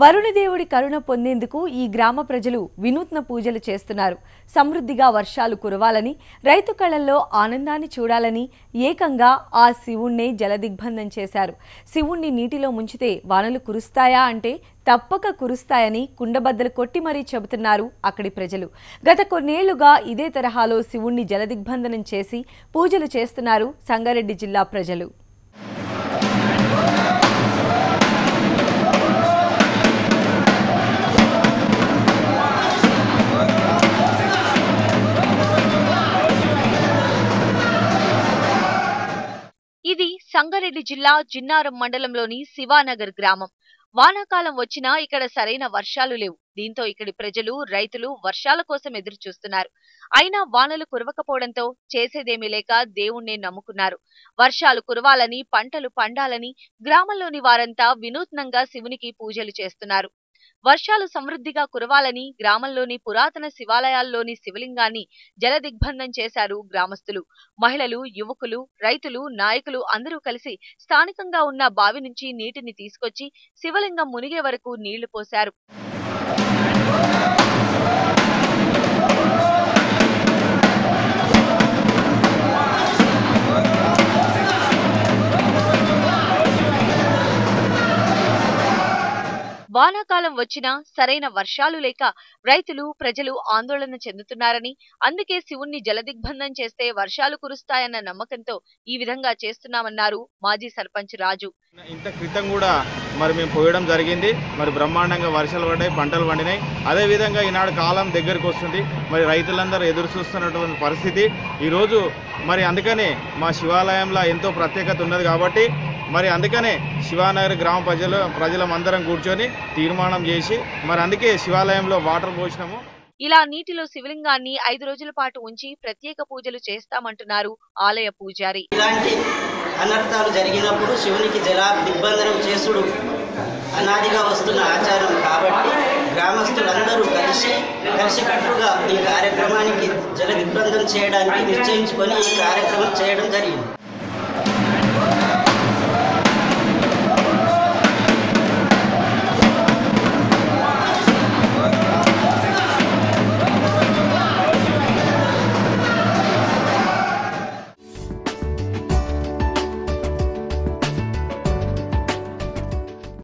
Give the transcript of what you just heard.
వరుణదేవుడి కరుణ పొందేందుకు ఈ గ్రామ ప్రజలు వినూత్న పూజలు చేస్తున్నారు. సమృద్ధిగా వర్షాలు కురవాలని రైతు కళల్లో ఆనందాన్ని చూడాలని ఏకంగా ఆ శివుణ్ణే జలదిగ్బంధం చేశారు. శివుణ్ణి నీటిలో ముంచితే వానలు కురుస్తాయా అంటే తప్పక కురుస్తాయని కుండబద్దలు కొట్టి మరీ చెబుతున్నారు అక్కడి ప్రజలు. గత కొన్నేళ్ళుగా ఇదే తరహాలో శివుణ్ణి జలదిగ్బంధనం చేసి పూజలు చేస్తున్నారు సంగారెడ్డి జిల్లా ప్రజలు. సంగారెడ్డి జిల్లా జిన్నారం మండలంలోని శివానగర్ గ్రామం. వానాకాలం వచ్చినా ఇక్కడ సరైన వర్షాలు లేవు. దీంతో ఇక్కడి ప్రజలు రైతులు వర్షాల కోసం ఎదురు చూస్తున్నారు అయినా వానలు కురవకపోవడంతో చేసేదేమీ లేక దేవుణ్ణే నమ్ముకున్నారు. వర్షాలు కురవాలని పంటలు పండాలని గ్రామంలోని వారంతా వినూత్నంగా శివునికి పూజలు చేస్తున్నారు. వర్షాలు సమృద్ధిగా కురవాలని గ్రామంలోని పురాతన శివాలయాల్లోని శివలింగాన్ని జలదిగ్బంధం చేశారు గ్రామస్తులు. మహిళలు యువకులు రైతులు నాయకులు అందరూ కలిసి స్థానికంగా ఉన్న బావి నుంచి నీటిని తీసుకొచ్చి శివలింగం మునిగే వరకు నీళ్ళు పోశారు. వానాకాలం వచ్చినా సరైన వర్షాలు లేక రైతులు ప్రజలు ఆందోళన చెందుతున్నారని అందుకే శివుణ్ణి జలదిగ్బంధం చేస్తే వర్షాలు కురుస్తాయన్న నమ్మకంతో ఈ విధంగా చేస్తున్నామన్నారు మాజీ సర్పంచ్ రాజు. ఇంత క్రితం కూడా మరి మేము పోయడం జరిగింది. మరి బ్రహ్మాండంగా వర్షాలు పడ్డాయి పంటలు పండినాయి. అదేవిధంగా ఈనాడు కాలం దగ్గరకు వస్తుంది. మరి రైతులందరూ ఎదురు చూస్తున్నటువంటి పరిస్థితి. ఈరోజు మరి అందుకనే మా శివాలయంలో ఎంతో ప్రత్యేకత ఉన్నది కాబట్టి మరి అందుకనే శివానగర్ గ్రామ ప్రజలు ప్రజలమందరం కూర్చొని తీర్మానం చేసి మరి అందుకే శివాలయంలో వాటర్ పోసినాము. ఇలా నీటిలో శివలింగాన్ని ఐదు రోజుల పాటు ఉంచి ప్రత్యేక పూజలు చేస్తామంటున్నారు ఆలయ పూజారి. ఇలాంటి అనర్థాలు జరిగినప్పుడు శివునికి జల దిగ్బంధనం చేసుడు అనాదిగా వస్తున్న ఆచారం కాబట్టి గ్రామస్తులందరూ కలిసి కలిసికట్టుగా ఈ కార్యక్రమానికి జల దిగ్బంధం చేయడానికి నిశ్చయించుకొని ఈ కార్యక్రమం చేయడం జరిగింది.